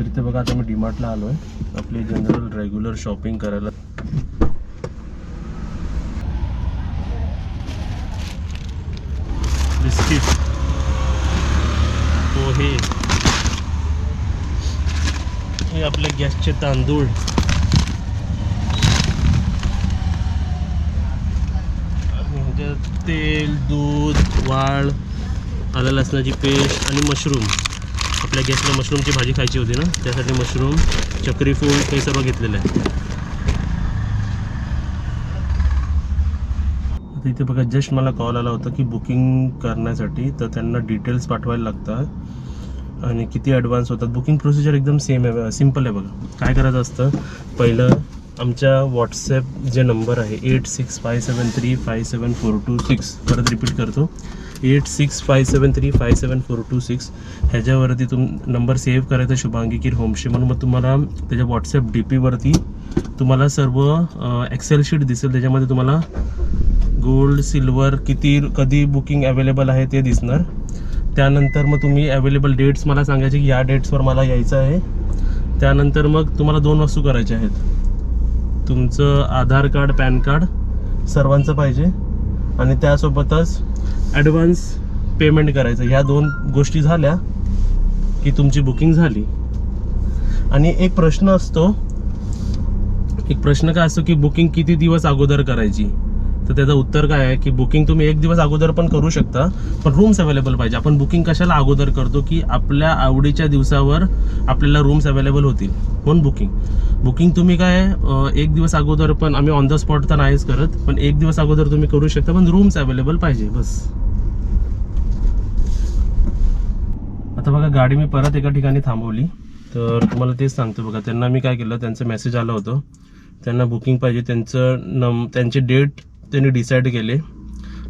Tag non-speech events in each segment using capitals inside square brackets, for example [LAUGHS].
तर इथे बघा आता मी डीमार्टला आलो आहे आपली जनरल रेग्युलर शॉपिंग करायला. बिस्किट पोहे. हे आपले गॅसचे तांदूळ. तेल दूध वाळ आलं लसणाची पेस्ट आणि मशरूम. आपल्या गेस्टला मशरूमची भाजी खायची होती ना त्यासाठी मशरूम चक्री फूल हे सर्व घेतलेलं आहे. आता इथे बघा जस्ट मला कॉल आला होता की बुकिंग करण्यासाठी तर त्यांना डिटेल्स पाठवायला लागतात. आणि किती ॲडव्हान्स होतात. बुकिंग प्रोसिजर एकदम सेम आहे सिंपल आहे बघा. काय करायचं असतं? पहिलं आमच्या व्हॉट्सॲप जे नंबर आहे eight six five seven three five seven four two six परत रिपीट करतो. Eight six five seven three five seven four two six ह्याच्यावरती तुम नंबर सेव्ह करायचा शुभांगी किर होमशे म्हणून मग तुम्हाला त्याच्या व्हॉट्सअप डी पीवरती तुम्हाला सर्व एक्सेल शीट दिसेल. त्याच्यामध्ये तुम्हाला गोल्ड सिल्वर किती कधी बुकिंग अवेलेबल आहे ते दिसणार. त्यानंतर मग तुम्ही अवेलेबल डेट्स मला सांगायचे की या डेट्सवर मला यायचं आहे. त्यानंतर मग तुम्हाला दोन वस्तू करायच्या आहेत. तुमचं आधार कार्ड पॅन कार्ड सर्वांचं पाहिजे. आणि त्यासोबतच ॲडव्हान्स पेमेंट करायचं. ह्या दोन गोष्टी झाल्या की तुमची बुकिंग झाली. आणि एक प्रश्न असतो एक प्रश्न काय असतो की बुकिंग किती दिवस अगोदर करायची? तर त्याचं उत्तर काय आहे की बुकिंग तुम्ही एक दिवस अगोदर पण करू शकता पण रूम्स अवेलेबल पाहिजे. आपण बुकिंग कशाला अगोदर करतो की आपल्या आवडीच्या दिवसावर आपल्याला रूम्स अवेलेबल होतील? म्हणून बुकिंग बुकिंग तुम्ही काय एक दिवस अगोदर पण आम्ही ऑन द स्पॉट तर नाहीच करत पण एक दिवस अगोदर तुम्ही करू शकता पण रूम्स अवेलेबल पाहिजे बस. आता बघा गाडी मी परत एका ठिकाणी थांबवली. तर तुम्हाला तेच सांगतो बघा त्यांना मी काय केलं त्यांचं मेसेज आलं होतं. त्यांना बुकिंग पाहिजे त्यांचं नम त्यांचे डेट त्यांनी डिसाईड केले.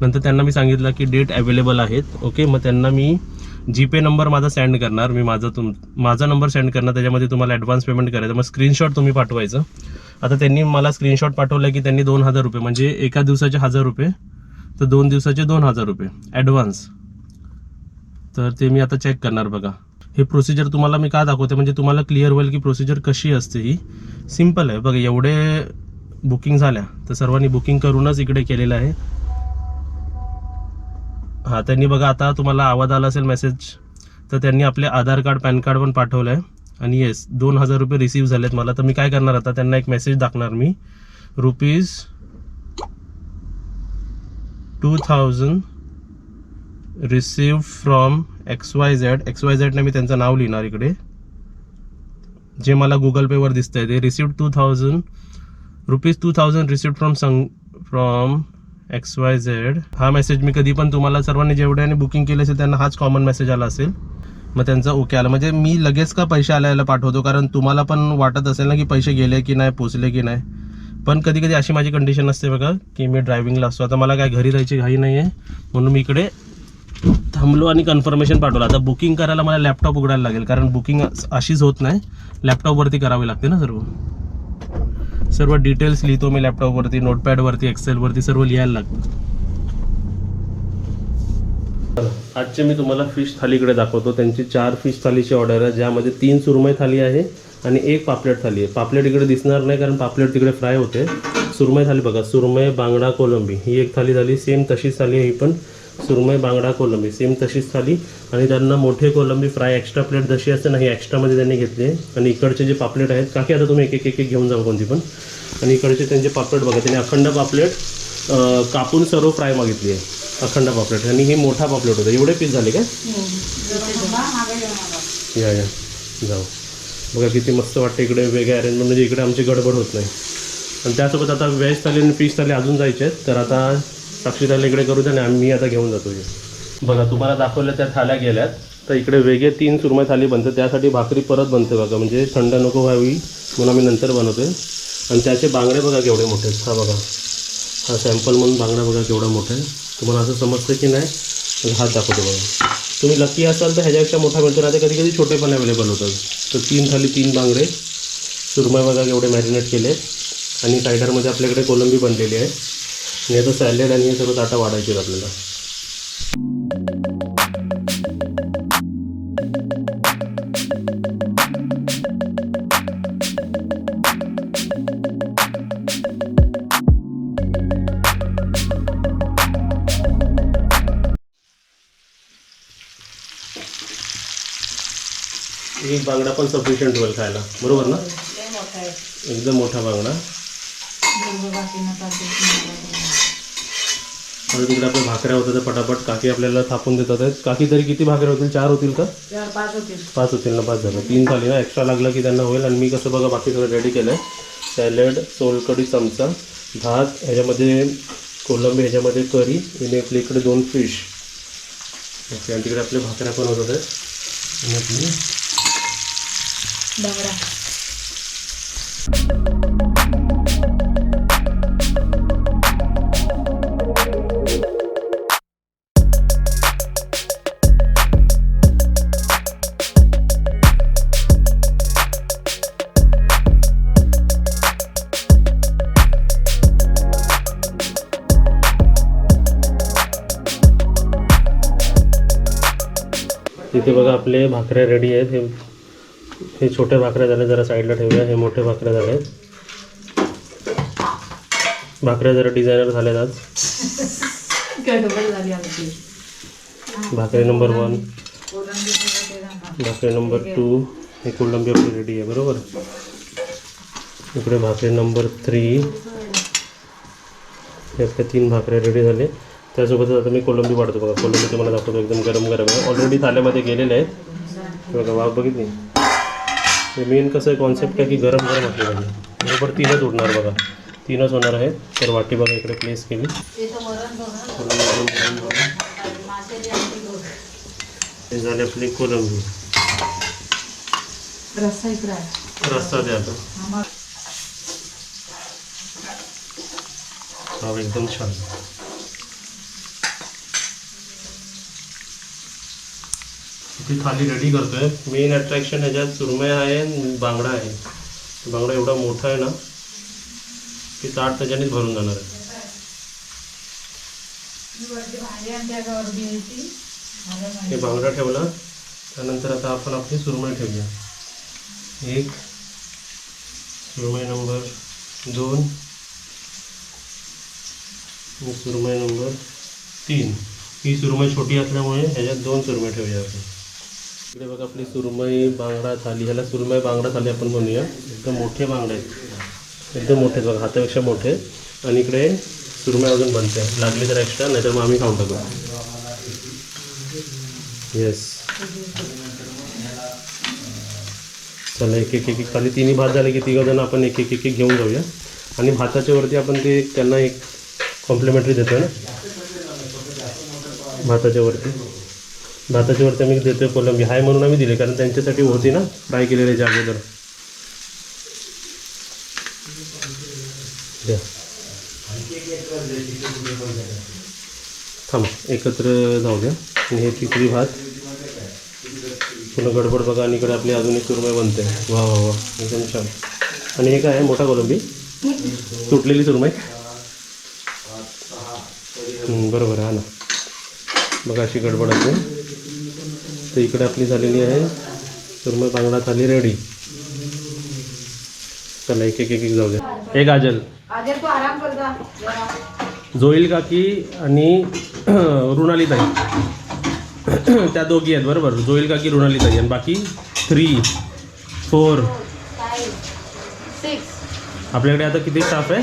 नंतर त्यांना मी सांगितलं की डेट अवेलेबल आहेत. ओके मग त्यांना मी जीपे नंबर माझा सेंड करणार. मी माझा तुम माझा नंबर सेंड करणार. त्याच्यामध्ये तुम्हाला ॲडव्हान्स पेमेंट करायचं. मग स्क्रीनशॉट तुम्ही पाठवायचं. आता त्यांनी मला स्क्रीनशॉट पाठवलं की त्यांनी दोन हजार रुपये. म्हणजे एका दिवसाचे हजार रुपये तर दोन दिवसाचे दोन हजार रुपये. ॲडव्हान्स तर ते मी आता चेक करणार बघा. हे प्रोसिजर तुम्हाला मी का दाखवते? म्हणजे तुम्हाला क्लिअर होईल की प्रोसिजर कशी असते ही. सिंपल आहे. बघा एवढे बुकिंग झाल्या तर सर्वांनी बुकिंग करूनच इकडे केलेलं आहे. हां त्यांनी बघा आता तुम्हाला आवाज आला असेल मेसेज तर त्यांनी आपले आधार कार्ड पॅन कार्ड पण पाठवलं आहे आणि येस दोन हजार रुपये रिसीव्ह झालेत मला. तर मी काय करणार आता? त्यांना एक मेसेज दाखणार मी. Rupees two thousand receive from X Y Z X Y झेडने मी त्यांचं नाव लिहिणार इकडे. जे मला गुगल पेवर दिसतंय ते receive two thousand rupees two thousand receive from संग फ्रॉम एक्स वाय झेड हा मेसेज मी कधी पण तुम्हाला सर्वांनी जेवढ्याने बुकिंग केली असेल त्यांना हाच कॉमन मेसेज आला असेल. मग त्यांचा ओके आला. म्हणजे मी लगेच का पैसे आल्याला पाठवतो? कारण तुम्हाला पण वाटत असेल ना की पैसे गेले की नाही पोचले की नाही. पण कधी कधी अशी माझी कंडिशन असते बघा की मी ड्रायव्हिंगला असतो. आता मला काय घरी जायची घाई नाही आहे म्हणून मी इकडे थांबलो आणि कन्फर्मेशन पाठवलं. आता बुकिंग करायला मला लॅपटॉप उघडायला लागेल. कारण बुकिंग अशीच होत नाही. लॅपटॉपवरती करावी लागते ना सर्व. सर्व डिटेल्स लिहितो मी लॅपटॉपवरती नोटपॅडवरती एक्सेलवरती सर्व लिहायला लागतं. आजचे मी तुम्हाला फिश थालीकडे दाखवतो. त्यांची चार फिश थालीची ऑर्डर आहे ज्यामध्ये तीन सुरमई थाली आहे आणि एक पापलेट थाली आहे. पापलेट इकडे दिसणार नाही कारण पापलेट तिकडे फ्राय होते. सुरमई थाली बघा सुरमई बांगडा कोलंबी ही एक थाली झाली सेम तशीच थाली आहे ही पण. सुरमई बांगडा कोलंबी सेम तशीच थाली. आणि त्यांना मोठे कोलंबी फ्राय एक्स्ट्रा प्लेट जशी असते ना ही एक्स्ट्रामध्ये त्यांनी घेतली. आहे आणि इकडचे जे पापलेट आहेत काकी आता तुम्ही एक एक एक एक घेऊन जाऊ कोणती पण. आणि इकडचे त्यांचे पापलेट बघा त्यांनी अखंड पापलेट कापून सर्व फ्राय मागितली आहे. अखंड पापलेट. आणि हे मोठा पापलेट होता. एवढे पीस झाले काय? या या. जाऊ. बघा किती मस्त वाटतं इकडे वेगळे अरेंजमेंट म्हणजे इकडे आमची गडबड होत नाही. आणि त्यासोबत आता व्हेज थाली आणि फिश थाली अजून जायचे आहेत. तर आता साक्षी इकडे करू द्या आणि आम्ही आता घेऊन जातो हे. बघा तुम्हाला दाखवल्या त्या थाल्या गेल्यात. तर इकडे वेगळे तीन सुरमई थाली बनते. त्यासाठी भाकरी परत बनते बघा. म्हणजे थंड नको व्हावी म्हणून आम्ही नंतर बनवतोय. आणि त्याचे बांगडे बघा केवढे मोठे आहेत. हा बघा. हा सॅम्पल म्हणून बांगडा बघा केवढा मोठा आहे. तुम्हाला असं समजतं की नाही? हात दाखवतो बघा. तुम्ही लकी असाल तर ह्याच्यापेक्षा मोठा मिळतो. राहते कधी कधी छोटे पण अवेलेबल होतात. तर तीन थाली तीन बांगडे. सुरमई बघा केवढे मॅरिनेट केले आणि सायडरमध्ये आपल्याकडे कोलंबी बनलेली आहे. आणि आता सॅलेड आणि हे सर्व ताटा वाढायचे आपल्याला. एक बांगडा पण सफिशियंट होईल खायला. बरोबर ना? एकदम मोठा बांगडा. आता तिकडे आपल्या भाकऱ्या होत्या तर पटापट. काकी आपल्याला थापून देतात. आहेत. काकी तरी किती भाकऱ्या होतील? चार होतील का? चार पाच होतील. पाच होतील ना पाच झालं. तीन झाली ना? एक्स्ट्रा लागलं की त्यांना होईल. आणि मी कसं बघा बाकी सगळं रेडी केलं आहे सॅलड सोलकढी चमचा भात ह्याच्यामध्ये कोलंबी ह्याच्यामध्ये करी आणि आपल्या इकडे दोन फिश ओके आणि तिकडे आपल्या भाकऱ्या पण होतात आहेत. आणि आपली तिथे बघा आपले भाकऱ्या रेडी आहेत. हे हे छोट्या भाकऱ्या झाल्या जरा साईडला ठेवूया. हे मोठे भाकऱ्या झाले आहेत. भाकऱ्या जरा डिझायनर झाल्यात आज. भाकरी नंबर वन. भाकरी नंबर टू हे कोलंबी आपली रेडी आहे बरोबर? इकडे भाकरी नंबर थ्री हे आपल्या तीन भाकऱ्या रेडी झाले. त्यासोबतच आता मी कोलंबी वाढतो बघा. कोलंबी तुम्हाला दाखवतो एकदम गरम गरम आहे. ऑलरेडी थाल्यामध्ये गेलेले आहेत. बघा, वाफ बघितली? मेन कसं आहे कॉन्सेप्ट आहे की गरम गरम असले पाहिजे. बरोबर तीनच उडणार बघा. तीनच होणार आहेत. तर वाटी बघा इकडे प्लेस केली. हे आपली कोलंबी. रस्ता द्या आता. एकदम छान. ती थाली रेडी करतोय. मेन अट्रॅक्शन ह्याच्यात सुरमई आहे बांगडा आहे. बांगडा एवढा मोठा आहे ना की ताट त्याच्यानेच भरून जाणार आहे. हे बांगडा ठेवला. त्यानंतर आता आपण आपली सुरमई ठेवूया. एक, सुरमई नंबर दोन सुरमई नंबर तीन. ही सुरमई छोटी असल्यामुळे ह्याच्यात दोन सुरमई ठेवूया आपण. इकडे बघा आपली सुरमई बांगडा थाली. ह्याला सुरमई बांगडा थाली आपण म्हणूया. एकदम मोठे बांगडे आहेत. एकदम मोठे आहेत बघा हातापेक्षा मोठे आणि इकडे सुरमई अजून बनते. लागली तर एक्स्ट्रा नाही तर मग आम्ही खाऊन टाकू. येस चला एक एक एक एक. खाली तिन्ही भात झाले की तिघंजण आपण एक एक एक एक घेऊन जाऊया. आणि भाताच्या वरती आपण ते त्यांना एक कॉम्प्लिमेंटरी देतो ना? भाताच्या वरती. भाताच्या वरती आम्ही देतोय कोलंबी हाय म्हणून आम्ही दिले कारण त्यांच्यासाठी होती ना फ्राय केलेले याच्या अगोदर. द्या. एकत्र जाऊ द्या. आणि हे तिकडी भात. पुन्हा गडबड बघा आणि इकडे आपली अजून एक सुरमय बनते. वा वा वा. एकदम छान. आणि हे काय आहे? मोठा कोलंबी? तुटलेली सुरमई? बरोबर आहे हा ना. बघा अशी गडबड असते तर इकडे आपली झालेली आहे. सुरमई बांगडा थाली रेडी चला एक एक एक जाऊ द्या एक आजल आजर तू आराम कर जा जरा. जोईल काकी आणि [CLEARS THROAT] रुणाली ताई [CLEARS THROAT] त्या दोघी आहेत बरोबर. जोईल काकी रुणाली ताई आणि बाकी थ्री फोर आपल्याकडे आता किती स्टाफ आहे.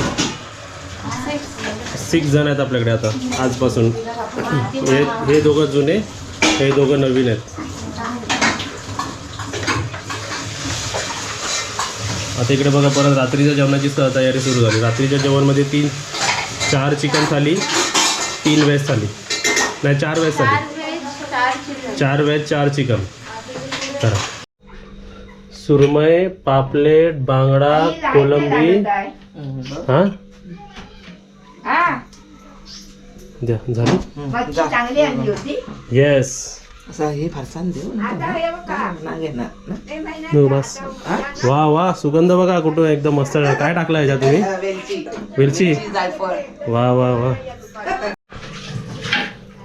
सिक्स जण आहेत आपल्याकडे आता आजपासून. [CLEARS THROAT] हे हे दोघं जुने हे दोघं नवीन आहेत. आता इकडे बघा परत रात्रीच्या जेवणाची तयारी सुरू झाली. रात्रीच्या जेवणमध्ये तीन चार चिकन थाली तीन व्हेज थाली. नाही चार व्हेज थाली. चार व्हेज चार चिकन करा सुरमई पापलेट बांगडा कोलंबी. हां? द्या झाली? येस असं हे फारसान देऊ ना ना घेणार ना बस वा वा सुगंध बघा कुठं एकदम मस्त काय टाकलं ह्याच्यात तुम्ही वेलची वा वा वा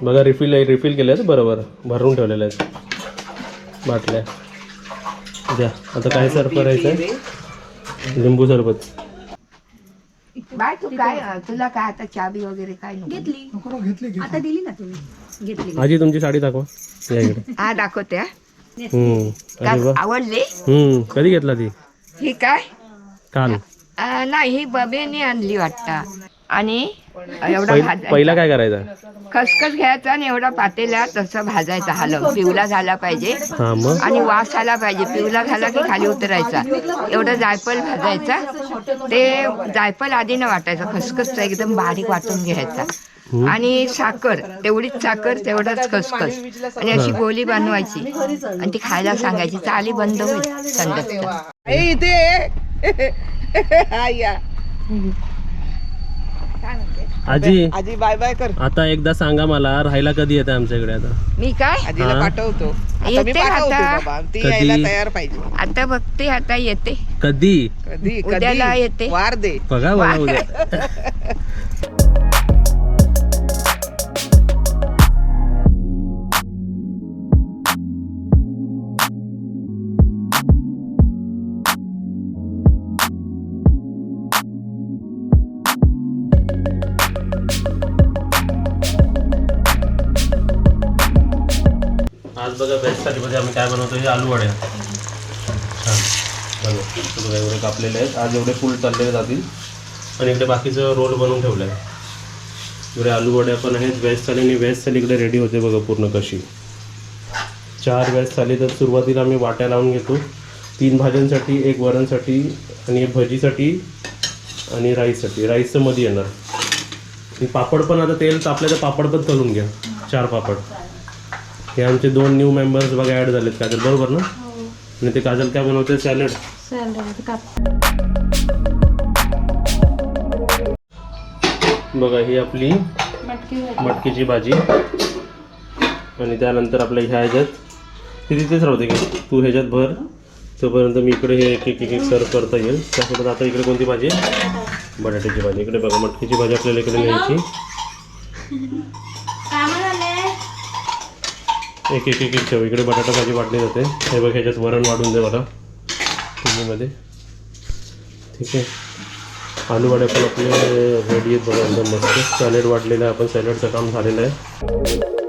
बघा रिफिल आहे रिफिल केले आहेत बरोबर भरून ठेवलेले आहेत बाटल्या द्या आता काय सर्व करायचं आहे लिंबू सरबत बाय तू काय तुला काय आता चाबी वगैरे काय नको आता दिली ना तुम्ही घेतली. आजी तुमची साडी दाखवा. या इकडे हा दाखवते हा. हम्म. का अरे वा. आवडली? हम्म. कधी घेतला ती? ही काय? काल. अं, नाही ही बबेने आणली वाटतं. आणि एवढा पहिला काय करायचा? खसखस घ्यायचा आणि एवढा पातेला तसं भाजायचा हलव पिवला झाला पाहिजे. हा मग? आणि वास आला पाहिजे. पिवला झाला की खाली उतरायचा. एवढं जायफळ भाजायचा. ते जायफळ आधी न वाटायचं. खसखसचा एकदम बारीक वाटून घ्यायचा. आणि साखर तेवढीच साखर तेवढाच खसखस. आणि अशी गोली बनवायची. आणि ती खायला सांगायची. चाली बंद होईल थंड. इथे [LAUGHS] या. आजी. आजी बाय बाय कर. आता एकदा सांगा मला राहायला कधी येते आमच्याकडे आता? मी काय? आजीला हा. पाठवतो. आता मी येते पाठवतो आता. बाबा. ती कधी? यायला तयार पाहिजे. आता बघते आता येते. कधी? कधी? उद्याला कधी? येते. वार दे. बघा बघा उद्या. [LAUGHS] बनवतो हे आलू वड्या छान हे बघा एवढे कापलेले आहेत. आज एवढे फुल चाललेले जातील. आणि इकडे बाकीचं रोल बनवून ठेवलं आहे इकडे आलू वड्या पण आहेत. व्हेज थाली आणि व्हेज थाली इकडे रेडी होते बघा पूर्ण कशी. चार व्हेज थाली तर सुरुवातीला आम्ही वाट्या लावून घेतो. तीन भाज्यांसाठी एक वरणसाठी आणि एक भजीसाठी आणि राईससाठी. राईसचं मध्ये येणार. पापड पण आता तेल तापलं तर पापड पण तळून घ्या. चार पापड. हे आमचे दोन न्यू मेंबर्स बघा ॲड झालेत काजल बरोबर ना? आणि ते काजल काय बनवते सॅलड बघा ही आपली मटकीची भाजी. आणि त्यानंतर आपल्या ह्या ह्याच्यात ती तिथेच राहते की तू ह्याच्यात भर. तोपर्यंत मी इकडे हे एक एक एक एक सर्व करता येईल. त्यासोबत आता इकडे कोणती भाजी? बटाट्याची. भाजी. इकडे बघा मटकीची भाजी आपल्याला इकडे न्यायची. [LAUGHS] एक एक एक एक ठेव. इकडे बटाटा भाजी वाढली जाते. हे बघ ह्याच्यात वरण वाढून दे मला. मध्ये ठीक आहे. आलू वाडे पण आपले रेडी आहेत बघा एकदम मस्त. सॅलेड वाढलेलं आहे. आपण सॅलेडचं काम झालेलं आहे.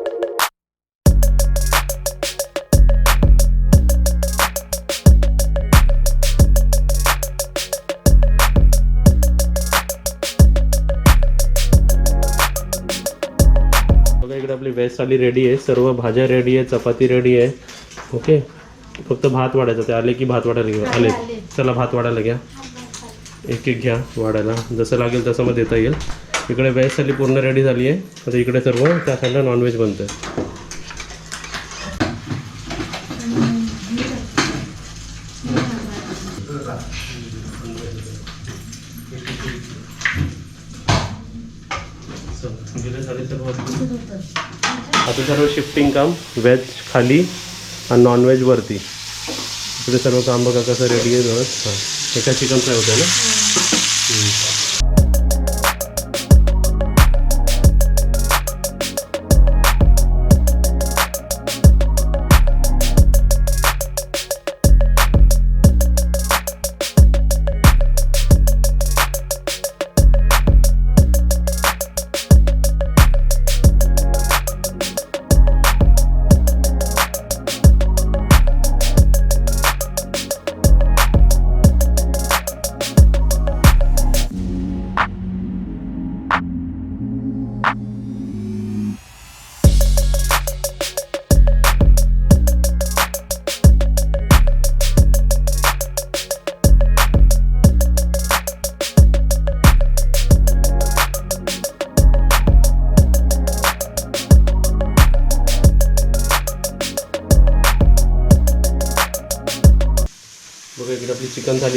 व्हेज थाली रेडी आहे सर्व भाज्या रेडी आहे चपाती रेडी आहे. ओके फक्त भात वाढायचं ते आले की भात वाढायला घ्या. आले. चला भात वाढायला घ्या. एक एक घ्या वाढायला. जसं लागेल तसं मग देता येईल. इकडे व्हेज थाली पूर्ण रेडी झाली आहे. आता इकडे सर्व त्या साईडला नॉनव्हेज बनतं आहे आता सर्व शिफ्टिंग काम व्हेज खाली आणि नॉनव्हेज वरती. इकडे सर्व काम बघा कसं रेडी आहे हां. एका चिकन फ्राय होतं ना?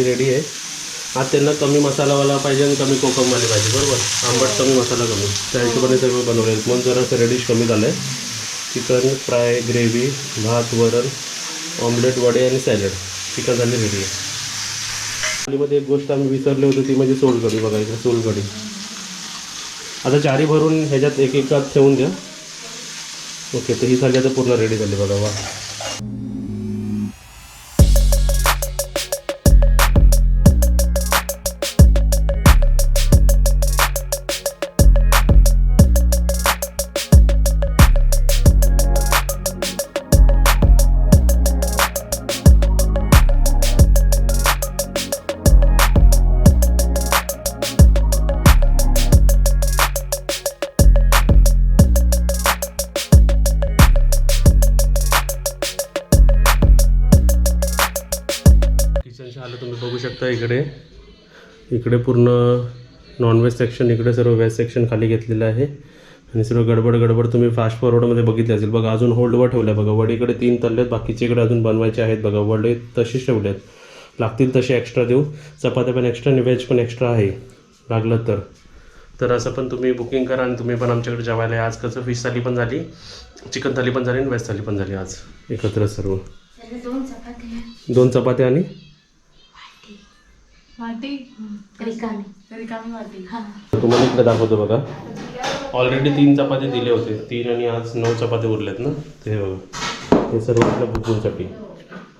आपली रेडी आहे. आज त्यांना कमी मसालावाला पाहिजे आणि कमी कोकमवाले पाहिजे बरोबर? आंबट कमी मसाला कमी. त्या हिशोबाने सगळं बनवले म्हणून जरा रेडिश कमी झालं आहे चिकन फ्राय ग्रेव्ही भात वरण ऑमलेट वडे आणि सॅलड चिकन झाली रेडी आहे. थालीमध्ये एक गोष्ट आम्ही विसरली होती ती म्हणजे सोलकढी बघा इकडे सोलकढी. आता चारी भरून ह्याच्यात एक एकात ठेवून द्या. ओके तर ही थाली आता पूर्ण रेडी झाली बघा वा. इकडे. इकडे पूर्ण नॉनव्हेज सेक्शन इकडे सर्व व्हेज सेक्शन खाली घेतलेलं आहे. आणि सर्व गडबड गडबड तुम्ही फास्ट फॉरवर्डमध्ये बघितले असेल. बघा अजून होल्डवर ठेवलं आहे बघा वडीकडे तीन तल्ले आहेत बाकीचे इकडे अजून बनवायचे आहेत. बघा वडे तसेच ठेवले आहेत लागतील तसे एक्स्ट्रा देऊ. चपात्या पण एक्स्ट्रा आणि व्हेज पण एक्स्ट्रा आहे. लागलं तर. तर असं पण तुम्ही बुकिंग करा आणि तुम्ही पण आमच्याकडे जेवायला. आज कसं फिश थाली पण झाली चिकन थाली पण झाली आणि व्हेज थाली पण झाली आज. एकत्र सर्व. दोन चपात्या आणि? वाटी रिकामी. रिकामी वाटी हा. तुम्हाला इकडे दाखवतो बघा. ऑलरेडी तीन चपाती दिले होते. तीन आणि आज नऊ चपाती उरलेत ना? ते बघा. हे सर्व आपल्या बुबूंसाठी.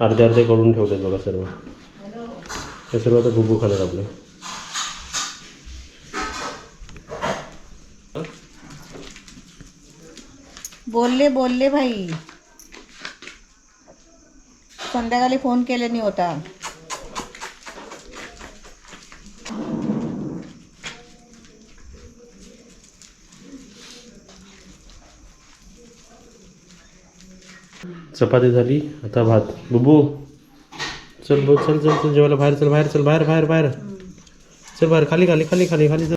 अर्धे अर्धे करून ठेवलेत बघा सर्व. हे सर्व आता बुबू खाणार आपले. बोलले बोलले भाई. संध्याकाळी फोन केले नाही होता. चपाती झाली आता भात. बुबू चल बघ चल चल चल जेवायला बाहेर चल बाहेर चल बाहेर बाहेर बाहेर. चल बाहेर खाली खाली खाली खाली खाली चल.